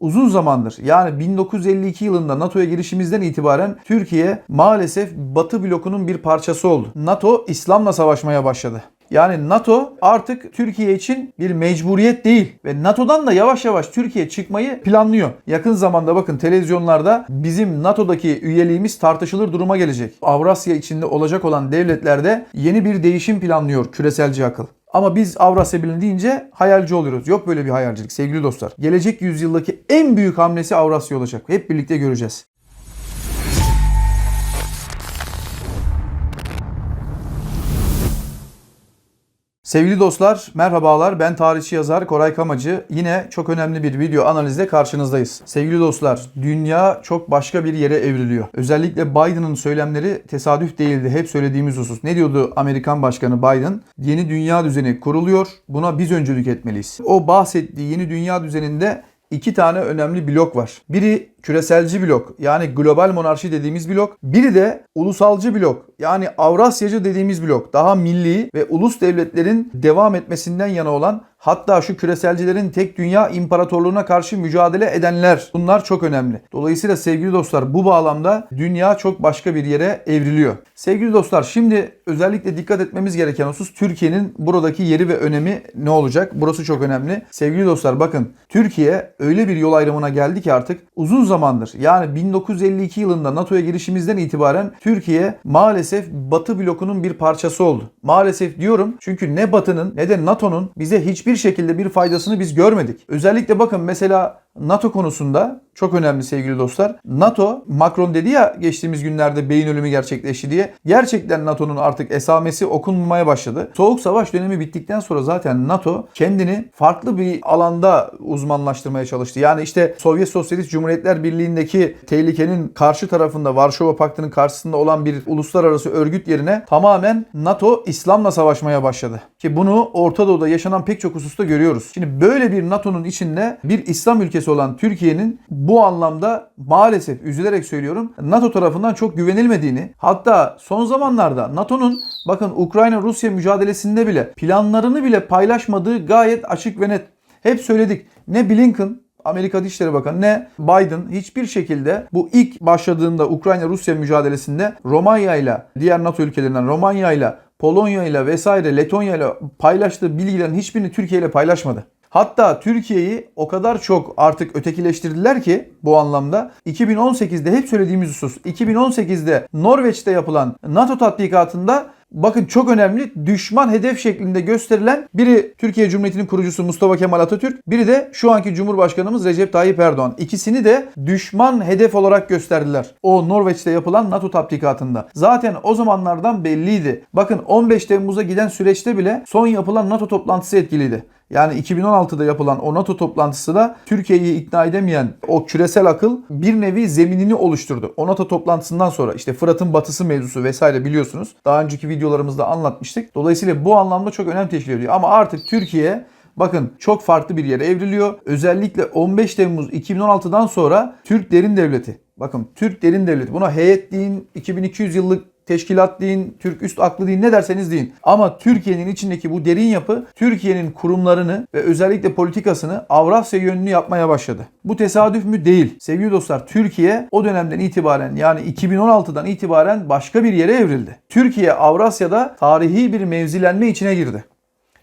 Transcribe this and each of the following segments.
uzun zamandır yani 1952 yılında NATO'ya girişimizden itibaren Türkiye maalesef Batı blokunun bir parçası oldu. NATO İslam'la savaşmaya başladı. Yani NATO artık Türkiye için bir mecburiyet değil ve NATO'dan da yavaş yavaş Türkiye çıkmayı planlıyor. Yakın zamanda bakın televizyonlarda bizim NATO'daki üyeliğimiz tartışılır duruma gelecek. Avrasya içinde olacak olan devletlerde yeni bir değişim planlıyor küreselci akıl. Ama biz Avrasya Birliği deyince hayalci oluyoruz. Yok böyle bir hayalcilik sevgili dostlar. Gelecek yüzyıldaki en büyük hamlesi Avrasya olacak. Hep birlikte göreceğiz. Sevgili dostlar, merhabalar. Ben tarihçi yazar Koray Kamacı. Yine çok önemli bir video analizle karşınızdayız. Sevgili dostlar, dünya çok başka bir yere evriliyor. Özellikle Biden'ın söylemleri tesadüf değildi. Hep söylediğimiz husus. Ne diyordu Amerikan Başkanı Biden? Yeni dünya düzeni kuruluyor. Buna biz öncülük etmeliyiz. O bahsettiği yeni dünya düzeninde iki tane önemli blok var. Biri küreselci blok yani global monarşi dediğimiz blok. Biri de ulusalcı blok yani Avrasyacı dediğimiz blok. Daha milli ve ulus devletlerin devam etmesinden yana olan hatta şu küreselcilerin tek dünya imparatorluğuna karşı mücadele edenler. Bunlar çok önemli. Dolayısıyla sevgili dostlar bu bağlamda dünya çok başka bir yere evriliyor. Sevgili dostlar şimdi özellikle dikkat etmemiz gereken husus Türkiye'nin buradaki yeri ve önemi ne olacak? Burası çok önemli. Sevgili dostlar bakın Türkiye öyle bir yol ayrımına geldi ki artık uzun zamandır yani 1952 yılında NATO'ya girişimizden itibaren Türkiye maalesef Batı blokunun bir parçası oldu. Maalesef diyorum çünkü ne Batı'nın ne de NATO'nun bize hiçbir şekilde bir faydasını biz görmedik. Özellikle bakın mesela NATO konusunda çok önemli sevgili dostlar. NATO, Macron dedi ya geçtiğimiz günlerde beyin ölümü gerçekleşti diye. Gerçekten NATO'nun artık esamesi okunmaya başladı. Soğuk savaş dönemi bittikten sonra zaten NATO kendini farklı bir alanda uzmanlaştırmaya çalıştı. Yani işte Sovyet Sosyalist Cumhuriyetler Birliği'ndeki tehlikenin karşı tarafında Varşova Paktı'nın karşısında olan bir uluslararası örgüt yerine tamamen NATO İslam'la savaşmaya başladı. Ki bunu Orta Doğu'da yaşanan pek çok hususta görüyoruz. Şimdi böyle bir NATO'nun içinde bir İslam ülkesi olan Türkiye'nin bu anlamda maalesef üzülerek söylüyorum NATO tarafından çok güvenilmediğini hatta son zamanlarda NATO'nun bakın Ukrayna-Rusya mücadelesinde bile planlarını bile paylaşmadığı gayet açık ve net. Hep söyledik. Ne Blinken Amerika Dışişleri Bakanı ne Biden hiçbir şekilde bu ilk başladığında Ukrayna-Rusya mücadelesinde Romanya ile diğer NATO ülkelerinden Romanya ile Polonya ile vesaire Letonya ile paylaştığı bilgilerin hiçbirini Türkiye ile paylaşmadı. Hatta Türkiye'yi o kadar çok artık ötekileştirdiler ki bu anlamda 2018'de hep söylediğimiz husus 2018'de Norveç'te yapılan NATO tatbikatında bakın çok önemli düşman hedef şeklinde gösterilen biri Türkiye Cumhuriyeti'nin kurucusu Mustafa Kemal Atatürk, biri de şu anki Cumhurbaşkanımız Recep Tayyip Erdoğan. İkisini de düşman hedef olarak gösterdiler. O Norveç'te yapılan NATO tatbikatında. Zaten o zamanlardan belliydi. Bakın 15 Temmuz'a giden süreçte bile son yapılan NATO toplantısı etkiliydi. Yani 2016'da yapılan o NATO toplantısı da Türkiye'yi ikna edemeyen o küresel akıl bir nevi zeminini oluşturdu. O NATO toplantısından sonra işte Fırat'ın batısı mevzusu vesaire biliyorsunuz. Daha önceki videolarımızda anlatmıştık. Dolayısıyla bu anlamda çok önem teşkil ediyor. Ama artık Türkiye Bakın çok farklı bir yere evriliyor. Özellikle 15 Temmuz 2016'dan sonra Türk Derin Devleti. Bakın Türk Derin Devleti. Buna heyet deyin, 2200 yıllık teşkilat deyin, Türk üst aklı deyin ne derseniz deyin. Ama Türkiye'nin içindeki bu derin yapı Türkiye'nin kurumlarını ve özellikle politikasını Avrasya yönlü yapmaya başladı. Bu tesadüf mü? Değil. Sevgili dostlar Türkiye o dönemden itibaren yani 2016'dan itibaren başka bir yere evrildi. Türkiye Avrasya'da tarihi bir mevzilenme içine girdi.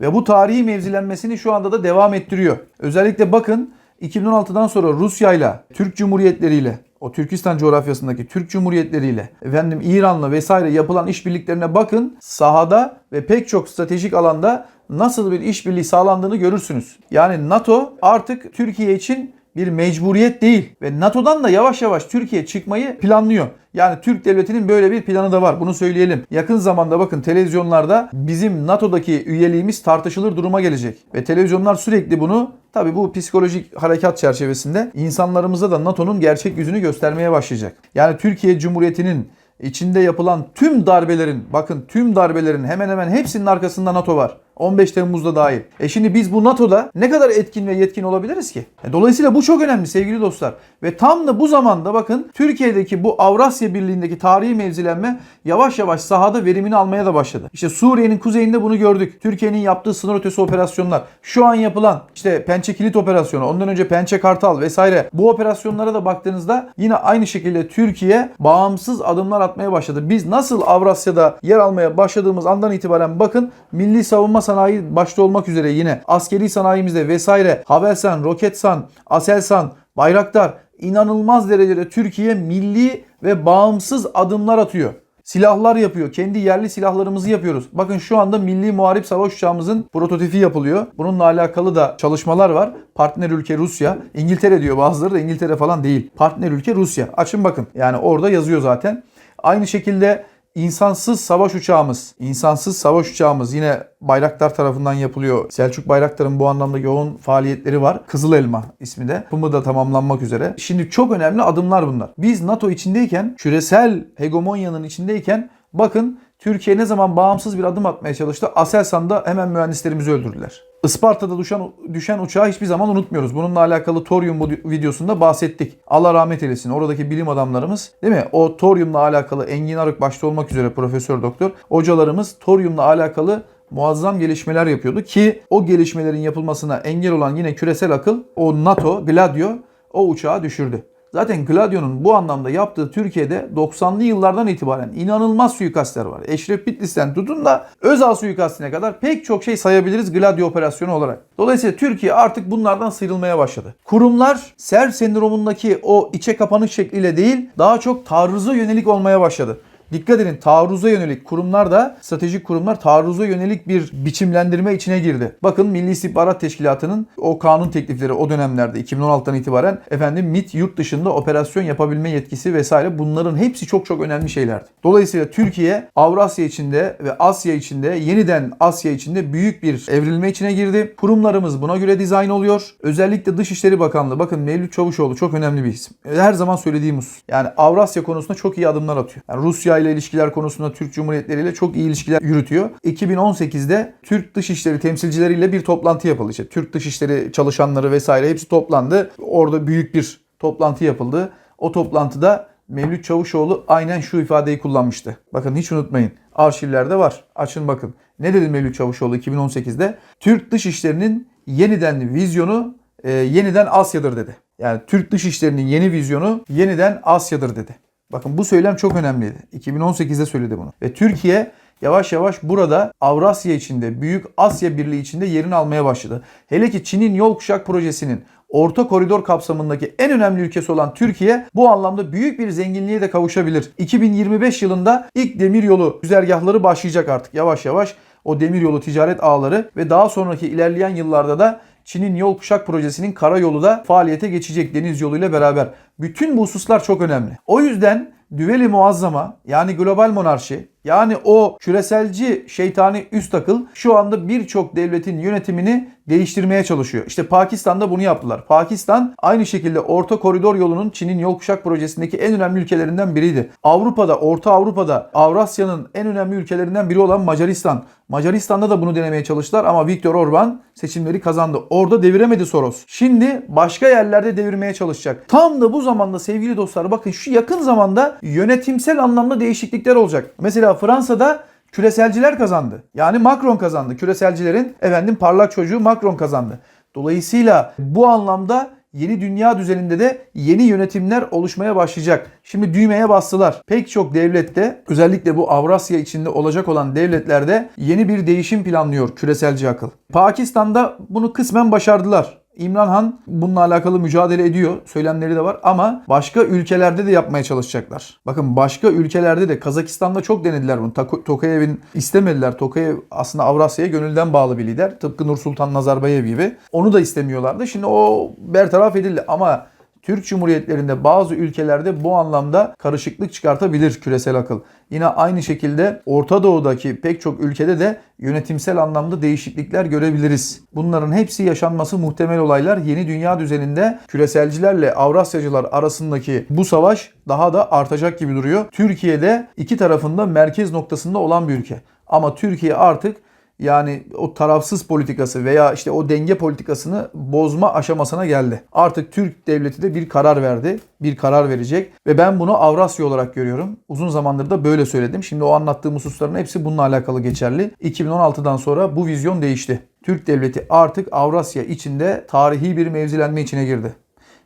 Ve bu tarihi mevzilenmesini şu anda da devam ettiriyor. Özellikle bakın 2016'dan sonra Rusya ile Türk Cumhuriyetleri ile o Türkistan coğrafyasındaki Türk Cumhuriyetleriyle efendim İran'la vesaire yapılan işbirliklerine bakın. Sahada ve pek çok stratejik alanda nasıl bir işbirliği sağlandığını görürsünüz. Yani NATO artık Türkiye için bir mecburiyet değil ve NATO'dan da yavaş yavaş Türkiye çıkmayı planlıyor. Yani Türk devletinin böyle bir planı da var. Bunu söyleyelim. Yakın zamanda bakın televizyonlarda bizim NATO'daki üyeliğimiz tartışılır duruma gelecek. Ve televizyonlar sürekli bunu tabi bu psikolojik harekat çerçevesinde insanlarımıza da NATO'nun gerçek yüzünü göstermeye başlayacak. Yani Türkiye Cumhuriyeti'nin içinde yapılan tüm darbelerin bakın tüm darbelerin hemen hemen hepsinin arkasında NATO var. 15 Temmuz'da dahil. E şimdi biz bu NATO'da ne kadar etkin ve yetkin olabiliriz ki? E dolayısıyla bu çok önemli sevgili dostlar. Ve tam da bu zamanda bakın Türkiye'deki bu Avrasya Birliği'ndeki tarihi mevzilenme yavaş yavaş sahada verimini almaya da başladı. İşte Suriye'nin kuzeyinde bunu gördük. Türkiye'nin yaptığı sınır ötesi operasyonlar. Şu an yapılan işte Pençe Kilit operasyonu, ondan önce Pençe Kartal vesaire bu operasyonlara da baktığınızda yine aynı şekilde Türkiye bağımsız adımlar atmaya başladı. Biz nasıl Avrasya'da yer almaya başladığımız andan itibaren bakın milli savunma sanayi başta olmak üzere yine askeri sanayimizde vesaire Havelsan, Roketsan, Aselsan, Bayraktar inanılmaz derecede Türkiye milli ve bağımsız adımlar atıyor. Silahlar yapıyor. Kendi yerli silahlarımızı yapıyoruz. Bakın şu anda Milli Muharip Savaş Uçağımızın prototipi yapılıyor. Bununla alakalı da çalışmalar var. Partner ülke Rusya. İngiltere diyor bazıları da İngiltere falan değil. Partner ülke Rusya. Açın bakın. Yani orada yazıyor zaten. Aynı şekilde insansız savaş uçağımız, insansız savaş uçağımız yine Bayraktar tarafından yapılıyor. Selçuk Bayraktar'ın bu anlamda yoğun faaliyetleri var. Kızıl Elma ismi de. Yapımı da tamamlanmak üzere. Şimdi çok önemli adımlar bunlar. Biz NATO içindeyken, küresel hegemonyanın içindeyken bakın Türkiye ne zaman bağımsız bir adım atmaya çalıştı? Aselsan'da hemen mühendislerimizi öldürdüler. Isparta'da düşen, düşen uçağı hiçbir zaman unutmuyoruz. Bununla alakalı Torium bu- videosunda bahsettik. Allah rahmet eylesin. Oradaki bilim adamlarımız değil mi? O Torium'la alakalı Engin Arık başta olmak üzere profesör doktor hocalarımız Torium'la alakalı muazzam gelişmeler yapıyordu ki o gelişmelerin yapılmasına engel olan yine küresel akıl o NATO Gladio o uçağı düşürdü. Zaten Gladio'nun bu anlamda yaptığı Türkiye'de 90'lı yıllardan itibaren inanılmaz suikastler var. Eşref Bitlis'ten tutun da Özal suikastine kadar pek çok şey sayabiliriz Gladio operasyonu olarak. Dolayısıyla Türkiye artık bunlardan sıyrılmaya başladı. Kurumlar ser sendromundaki o içe kapanık şekliyle değil daha çok taarruza yönelik olmaya başladı. Dikkat edin taarruza yönelik kurumlar da stratejik kurumlar taarruza yönelik bir biçimlendirme içine girdi. Bakın Milli İstihbarat Teşkilatı'nın o kanun teklifleri o dönemlerde 2016'dan itibaren efendim MIT yurt dışında operasyon yapabilme yetkisi vesaire bunların hepsi çok çok önemli şeylerdi. Dolayısıyla Türkiye Avrasya içinde ve Asya içinde yeniden Asya içinde büyük bir evrilme içine girdi. Kurumlarımız buna göre dizayn oluyor. Özellikle Dışişleri Bakanlığı bakın Mevlüt Çavuşoğlu çok önemli bir isim. Her zaman söylediğim husus. Yani Avrasya konusunda çok iyi adımlar atıyor. Yani Rusya ile ilişkiler konusunda Türk Cumhuriyetleri ile çok iyi ilişkiler yürütüyor. 2018'de Türk Dışişleri temsilcileriyle bir toplantı yapıldı. İşte Türk Dışişleri çalışanları vesaire hepsi toplandı. Orada büyük bir toplantı yapıldı. O toplantıda Mevlüt Çavuşoğlu aynen şu ifadeyi kullanmıştı. Bakın hiç unutmayın. Arşivlerde var. Açın bakın. Ne dedi Mevlüt Çavuşoğlu 2018'de? Türk Dışişleri'nin yeniden vizyonu e, yeniden Asya'dır dedi. Yani Türk Dışişleri'nin yeni vizyonu yeniden Asya'dır dedi. Bakın bu söylem çok önemliydi. 2018'de söyledi bunu. Ve Türkiye yavaş yavaş burada Avrasya içinde, Büyük Asya Birliği içinde yerini almaya başladı. Hele ki Çin'in Yol Kuşak Projesi'nin Orta Koridor kapsamındaki en önemli ülkesi olan Türkiye bu anlamda büyük bir zenginliğe de kavuşabilir. 2025 yılında ilk demiryolu güzergahları başlayacak artık yavaş yavaş. O demiryolu ticaret ağları ve daha sonraki ilerleyen yıllarda da Çin'in Yol Kuşak Projesi'nin karayolu da faaliyete geçecek deniz yoluyla beraber. Bütün bu hususlar çok önemli. O yüzden düveli muazzama yani global monarşi yani o küreselci şeytani üst akıl şu anda birçok devletin yönetimini değiştirmeye çalışıyor. İşte Pakistan'da bunu yaptılar. Pakistan aynı şekilde Orta Koridor yolunun Çin'in yol kuşak projesindeki en önemli ülkelerinden biriydi. Avrupa'da, Orta Avrupa'da Avrasya'nın en önemli ülkelerinden biri olan Macaristan. Macaristan'da da bunu denemeye çalıştılar ama Viktor Orban seçimleri kazandı. Orada deviremedi Soros. Şimdi başka yerlerde devirmeye çalışacak. Tam da bu zamanda sevgili dostlar bakın şu yakın zamanda yönetimsel anlamda değişiklikler olacak. Mesela Fransa'da küreselciler kazandı. Yani Macron kazandı. Küreselcilerin efendim parlak çocuğu Macron kazandı. Dolayısıyla bu anlamda yeni dünya düzeninde de yeni yönetimler oluşmaya başlayacak. Şimdi düğmeye bastılar. Pek çok devlette özellikle bu Avrasya içinde olacak olan devletlerde yeni bir değişim planlıyor küreselci akıl. Pakistan'da bunu kısmen başardılar. İmran Han bununla alakalı mücadele ediyor. Söylemleri de var ama başka ülkelerde de yapmaya çalışacaklar. Bakın başka ülkelerde de Kazakistan'da çok denediler bunu. Tokayev'in istemediler. Tokayev aslında Avrasya'ya gönülden bağlı bir lider. Tıpkı Nursultan Nazarbayev gibi. Onu da istemiyorlardı. Şimdi o bertaraf edildi ama Türk Cumhuriyetlerinde bazı ülkelerde bu anlamda karışıklık çıkartabilir küresel akıl. Yine aynı şekilde Orta Doğu'daki pek çok ülkede de yönetimsel anlamda değişiklikler görebiliriz. Bunların hepsi yaşanması muhtemel olaylar. Yeni dünya düzeninde küreselcilerle Avrasyacılar arasındaki bu savaş daha da artacak gibi duruyor. Türkiye'de iki tarafında merkez noktasında olan bir ülke. Ama Türkiye artık yani o tarafsız politikası veya işte o denge politikasını bozma aşamasına geldi. Artık Türk devleti de bir karar verdi. Bir karar verecek ve ben bunu Avrasya olarak görüyorum. Uzun zamandır da böyle söyledim. Şimdi o anlattığım hususların hepsi bununla alakalı geçerli. 2016'dan sonra bu vizyon değişti. Türk devleti artık Avrasya içinde tarihi bir mevzilenme içine girdi.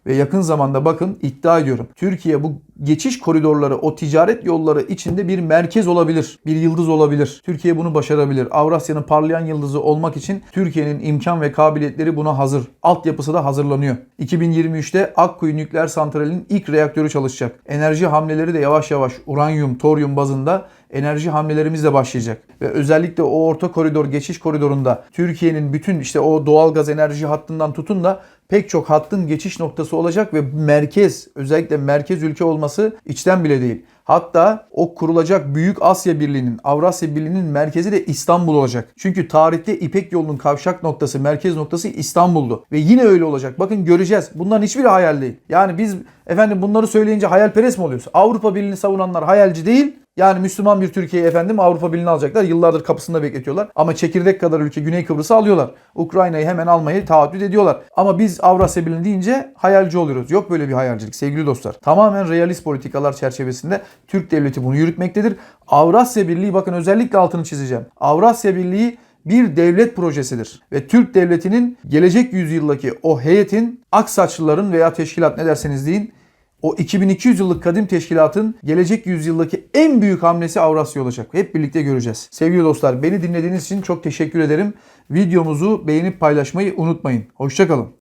Ve yakın zamanda bakın iddia ediyorum. Türkiye bu geçiş koridorları, o ticaret yolları içinde bir merkez olabilir. Bir yıldız olabilir. Türkiye bunu başarabilir. Avrasya'nın parlayan yıldızı olmak için Türkiye'nin imkan ve kabiliyetleri buna hazır. Altyapısı da hazırlanıyor. 2023'te Akkuyu Nükleer Santrali'nin ilk reaktörü çalışacak. Enerji hamleleri de yavaş yavaş uranyum, toryum bazında enerji hamlelerimiz de başlayacak. Ve özellikle o orta koridor, geçiş koridorunda Türkiye'nin bütün işte o doğal gaz enerji hattından tutun da pek çok hattın geçiş noktası olacak ve merkez, özellikle merkez ülke olması içten bile değil. Hatta o kurulacak Büyük Asya Birliği'nin, Avrasya Birliği'nin merkezi de İstanbul olacak. Çünkü tarihte İpek yolunun kavşak noktası, merkez noktası İstanbul'du. Ve yine öyle olacak. Bakın göreceğiz. Bunların hiçbiri hayal değil. Yani biz efendim bunları söyleyince hayalperest mi oluyoruz? Avrupa Birliği'ni savunanlar hayalci değil. Yani Müslüman bir Türkiye efendim Avrupa Birliği'ni alacaklar. Yıllardır kapısında bekletiyorlar. Ama çekirdek kadar ülke Güney Kıbrıs'ı alıyorlar. Ukrayna'yı hemen almayı taahhüt ediyorlar. Ama biz Avrasya Birliği deyince hayalci oluyoruz. Yok böyle bir hayalcilik sevgili dostlar. Tamamen realist politikalar çerçevesinde Türk devleti bunu yürütmektedir. Avrasya Birliği bakın özellikle altını çizeceğim. Avrasya Birliği bir devlet projesidir. Ve Türk devletinin gelecek yüzyıldaki o heyetin Aksaçlıların veya teşkilat ne derseniz deyin o 2200 yıllık kadim teşkilatın gelecek yüzyıldaki en büyük hamlesi Avrasya olacak. Hep birlikte göreceğiz. Sevgili dostlar beni dinlediğiniz için çok teşekkür ederim. Videomuzu beğenip paylaşmayı unutmayın. Hoşçakalın.